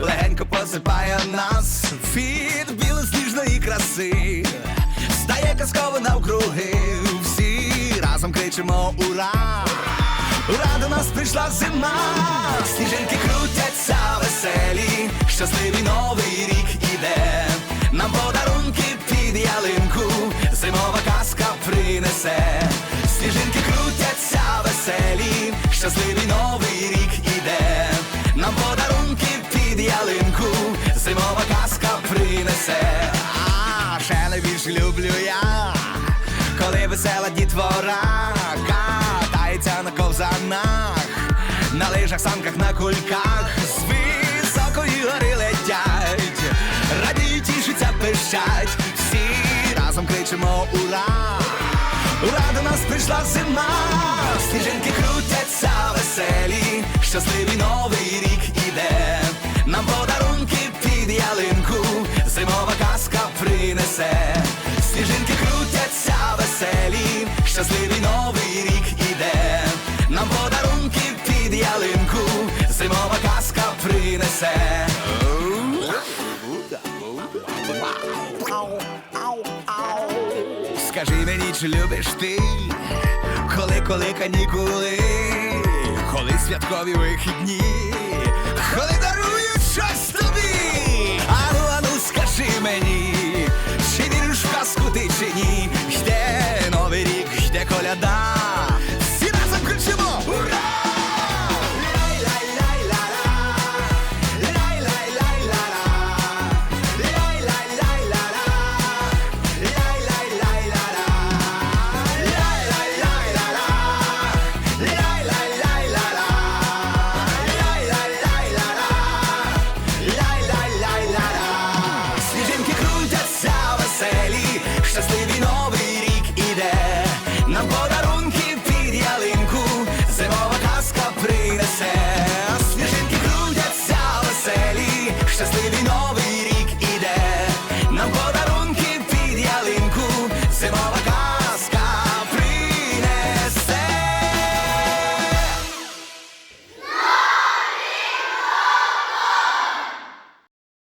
легенько посипає нас. Від білосніжної краси, стає казково навкруги, всі разом кричимо ура! Ура, до нас прийшла зима, сніжинки крутяться веселі, щасливий новий рік люблю я коли весела дітвора катається на ковзанах, на лижах, санках, на кульках, з високої гори летять, радіють, тішаться, пищать, всі разом кричимо ура! Ура, до нас прийшла зима, сніжинки крутяться зимова казка принесе. Скажи мені, чи любиш ти, коли, коли канікули, коли святкові вихідні, коли до